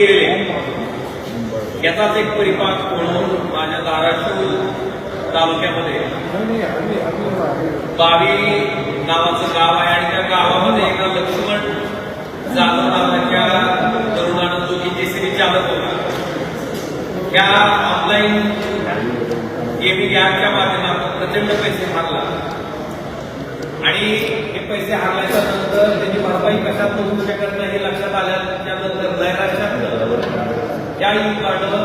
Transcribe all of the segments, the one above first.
केलेले याचाच एक परिपाक म्हणून माझ्या धाराशिव तालुक्यामध्ये बावी नावाचं गाव आहे आणि त्या गावामध्ये एका लक्ष्मण जाधव नावाच्या तरुणानं जो की जेसीबी चालक होता त्या ऑनलाईन गेमिंग ॲपच्या माध्यमातून प्रचंड पैसे मारला. आणि हे पैसे हारल्याच्या नंतर त्याची भरपाई कशात करून शकत नाही हे लक्षात आल्याच्यानंतर नैराश्यात त्या युवकानं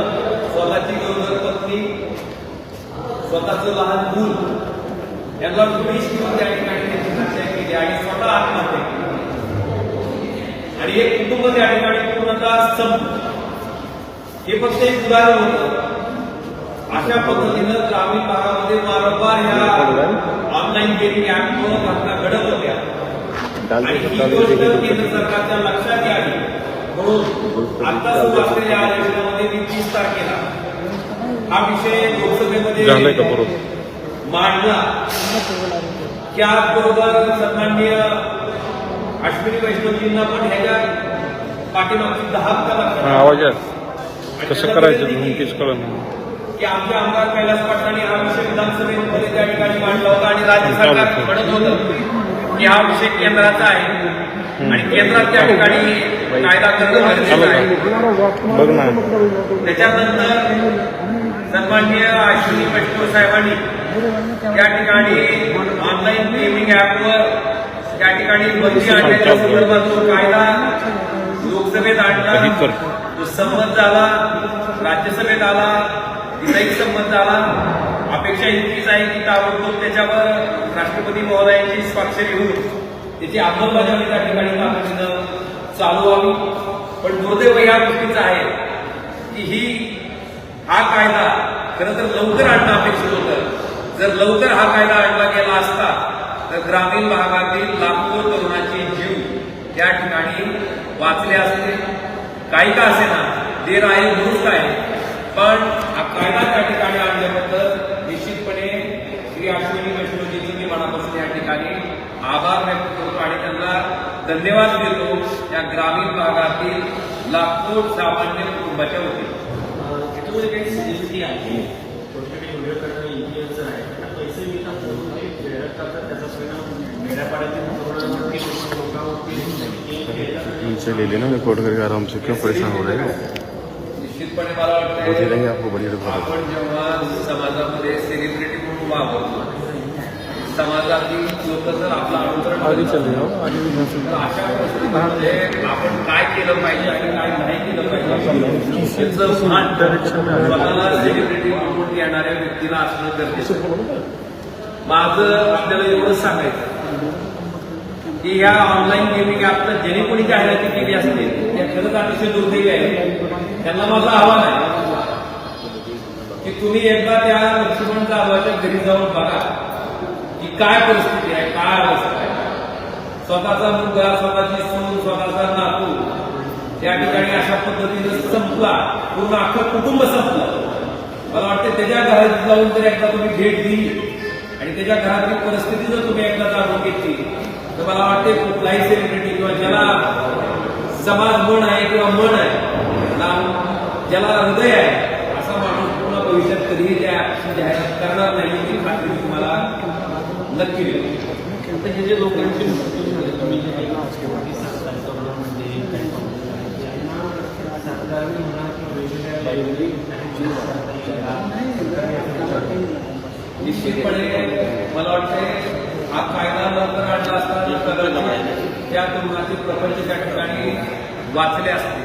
स्वतःची गरोदर पत्नी स्वतःचं लहान मूल यांना विष घेऊन त्या ठिकाणी त्याची हत्या केली आणि स्वतः आत्महत्या केली. आणि एक कुटुंब त्या ठिकाणी पूर्णतः संप हे फक्त एक उदाहरण होतं. अशा पद्धतीनं ग्रामीण भागामध्ये वारंवार ह्या ऑनलाईन गेमिंग ऍपमुळे घटना घडत होत्या आणि ही गोष्ट केंद्र सरकारच्या लक्षात यावी. म्हणून आता सुरू असलेल्या अधिवेशनामध्ये मी तीस तारखेला हा विषय लोकसभेमध्ये? मांडला त्याचबरोबर सन्माननीय अश्विनी वैष्णवजींना पण ह्याच्या पाठीमागची दहा हा, आवाज आहे कसं करायचं. की आमचे आमदार कैलास पाटलांनी हा विषय विधानसभेमध्ये त्या ठिकाणी मांडला होता आणि राज्य सरकार म्हणत होतं की हा विषय केंद्राचा आहे आणि केंद्रात त्या ठिकाणी कायदा करणं गरजेचं आहे. त्याच्यानंतर सन्माननीय अश्विनी वैष्णव साहेबांनी त्या ठिकाणी ऑनलाईन गेमिंग ऍपवर त्या ठिकाणी बंदी आणण्याच्या संदर्भात जो कायदा लोकसभेत आणला. तो संमत झाला राज्यसभेत आला तिथंही संबंध आला अपेक्षा इतकीच आहे की ताबडतोब त्याच्यावर राष्ट्रपती महोदयांची स्वाक्षरी होऊन त्याची अंमलबजावणी त्या ठिकाणी तातडीनं चालू व्हावी. पण दुर्दैव या गोष्टीचं आहे की ही हा कायदा खरं तर लवकर आणणं अपेक्षित होतं. जर लवकर हा कायदा आणला गेला असता तर ग्रामीण भागातील लाखो तरुणांचे जीव या ठिकाणी वाचले असते. काही का असेना देर आहे दुरुस्त आहे. पण हा कायदा त्या ठिकाणी आणल्याबद्दल निश्चितपणे श्री अश्विनी वैष्णवजींचे मी मनापासून या ठिकाणी आभार व्यक्त करतो आणि त्यांना धन्यवाद देतो या ग्रामीण भागातील लाखो सामान्य कुटुंबाच्या वतीने. त्याच्यामध्ये काही सिरियसली आहे? छोटे व्हिडिओ करणं इन्फ्लुएन्सर आहे? आता पैसे मिळतात म्हणून ते प्रेरक करतात त्याचा परिणाम मेळ्यापाड्यातील तरुणांवरती लोकांवरती हे खेळतात उनसे ले लेना रिकॉर्ड करके आराम से क्यों परेशान हो रहे हो निश्चितपणे मला वाटतं रिकॉर्ड आपण जेव्हा समाजामध्ये सेलिब्रिटी म्हणून वापरतो समाजातील लोक जर आपलं अनुकरण आगे करतात, चल रहे हो अशा परिस्थितीमध्ये आपण काय केलं पाहिजे आणि काय नाही केलं पाहिजे? स्वतःला सेलिब्रिटी म्हणून येणाऱ्या व्यक्तीला असणं गरजेचं. माझं आपल्याला एवढंच सांगायचं की ह्या ऑनलाईन गेमिंग ऍपनं ज्याने कोणी जाहिराती केली असतील त्या खरंच अतिशय दुर्दैवी आहे. त्यांना माझं आव्हान आहे. की तुम्ही एकदा त्या लक्ष्मण जाधवाच्या घरी जाऊन बघा की काय परिस्थिती आहे काय अवस्था आहे. स्वतःचा मुलगा स्वतःची सून स्वतःचा नातू त्या ठिकाणी अशा पद्धतीने संपला. पूर्ण अख्खं कुटुंब संपलं. मला वाटतं त्याच्या घरात जाऊन जर एकदा तुम्ही भेट दिली. आणि त्याच्या घरातली परिस्थिती जर तुम्ही एकदा जाणून घेतली तर मला वाटते कुठलाही सेलिब्रिटी किंवा ज्याला समाज मन आहे किंवा मन आहे. ज्याला- ज्याला हृदय आहे असा माणूस पुन्हा भविष्यात कधीही त्या जाहिरात करणार नाही ही खात्री तुम्हाला नक्की देतो. हे जे लोकांचे मृत्यू झाले तुम्ही जे ऐकलं की सरकारी तरुणामध्ये काही तरुणांमध्ये यांना सरकारने म्हणा किंवा वेगवेगळ्या लायब्ररी निश्चितपणे मला वाटते हा कायदा लवकर आणला त्या तरुणाचे प्रपंच त्या ठिकाणी वाचले असते.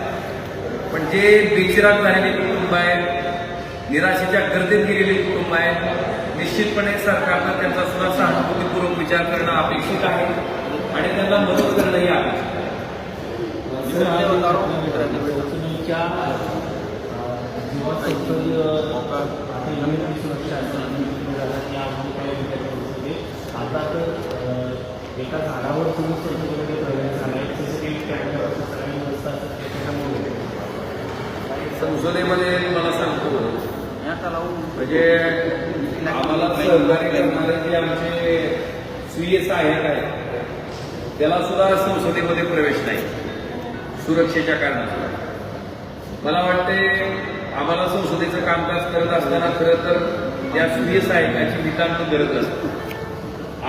पण जे बेचिराग झालेले कुटुंब आहेत निराशेच्या गर्दीत गेलेले कुटुंब आहेत निश्चितपणे सरकारनं त्यांचा सुद्धा सहानुभूतीपूर्वक विचार करणं अपेक्षित आहे आणि त्यांना मदत करणंही अपेक्षित आहे. आता तर एका झाडावर तुम्ही संसदेमध्ये मला सांगतो. म्हणजे आम्हाला सहकार्य करणारे जे आमचे सुयस सहाय्यक आहेत त्याला सुद्धा संसदेमध्ये प्रवेश नाही. सुरक्षेच्या कारणाने मला वाटते आम्हाला संसदेचं कामकाज करत असताना खरं तर या सुविध सहाय्यकाची नितांत गरज असते.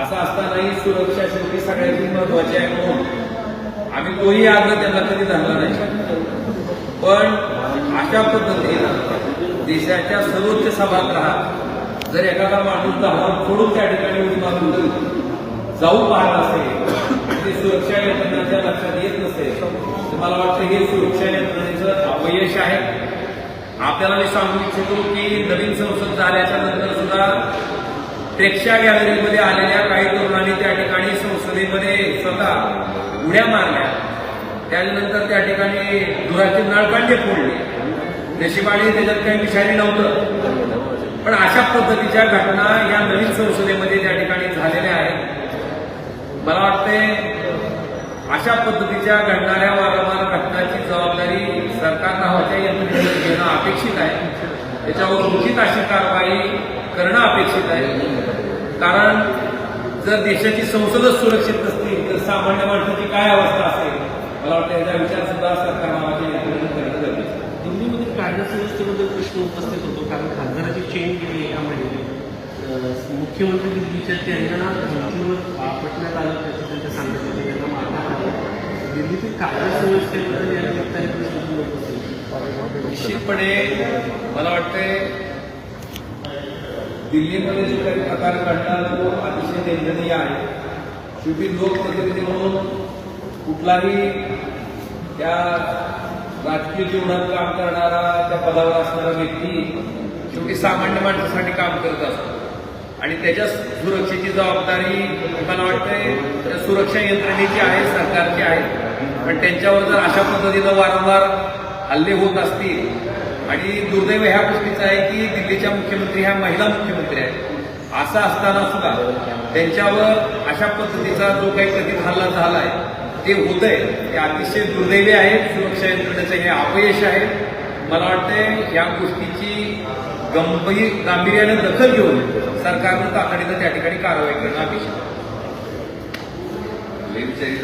असं असतानाही सुरक्षा शेवटी सगळ्यात महत्वाची आहे म्हणून. आम्ही तोही आग्रह त्यांना कधी धरला नाही. पण अशा पद्धतीनं देशाच्या सर्वोच्च सभागृहात जर एखादा माणूस दहा सोडून त्या ठिकाणी उडी मारून जाऊ पाहत असेल आणि ते सुरक्षा यंत्रणाच्या लक्षात येत नसेल तर मला वाटतं हे सुरक्षा यंत्रणेचं अपयश आहे. आपल्याला मी सांगू इच्छितो की नवीन संसद झाल्याच्यानंतर सुद्धा प्रेक्षा गॅलरीमध्ये आलेल्या काही तरुणांनी त्या ठिकाणी संसदेमध्ये स्वतः उड्या मारल्या. त्यानंतर त्या ठिकाणी धुराचे नळकांडे फोडले. नशिबाने त्याच्यात काही विषारी नव्हतं. पण अशा पद्धतीच्या घटना या नवीन संसदेमध्ये त्या ठिकाणी झालेल्या आहेत. मला वाटते अशा पद्धतीच्या घडणाऱ्या वारंवार घटनाची जबाबदारी सरकार नावाच्या यंत्रणेवर घेणं अपेक्षित आहे. त्याच्यावर उचित अशी कारवाई करणं अपेक्षित आहे. कारण जर देशाची संसदच सुरक्षित नसतील तर सामान्य माणसाची काय अवस्था असेल? मला वाटतं याचा विचार सुद्धा सरकार नावाच्या यंत्रणेने करणं गरजेचं आहे. कायदा कायदासुव्यवस्थेबद्दल प्रश्न उपस्थित होतो कारण खासदाराची चेन गेली यामध्ये. मुख्यमंत्री दिल्लीच्या त्यांना धमकीवर आपटण्यात आलं त्याचं त्यांच्या सांगितलं त्यांना मारण्यात आलं दिल्लीतील कायदा कायदासुव्यवस्थेबद्दल या निमित्ताने प्रश्न उपस्थित निश्चितपणे मला वाटतंय दिल्लीमध्ये जो काही प्रकार घडला तो अतिशय निंदनीय आहे. शेवटी लोकप्रतिनिधी म्हणून कुठलाही त्या राजकीय जीवनात काम करणारा त्या पदावर असणारा व्यक्ती शेवटी सामान्य माणसासाठी काम करत असतो. आणि त्याच्या सुरक्षेची जबाबदारी मला वाटतंय त्या सुरक्षा यंत्रणेची आहे सरकारची आहे. पण त्यांच्यावर जर अशा पद्धतीनं वारंवार हल्ले होत असतील आणि दुर्दैव ह्या गोष्टीचं आहे की दिल्लीच्या मुख्यमंत्री ह्या महिला मुख्यमंत्री आहेत. असं असताना सुद्धा त्यांच्यावर अशा पद्धतीचा जो काही कथित हल्ला झाला आहे जे ते आहे ते अतिशय दुर्दैवी आहे. सुरक्षा यंत्रणेचं हे अपयश आहे. मला वाटतंय या गोष्टीची गंभीर गांभीर्याने दखल घेऊन सरकारनं तातडीनं त्या ठिकाणी कारवाई करणं अपेक्षित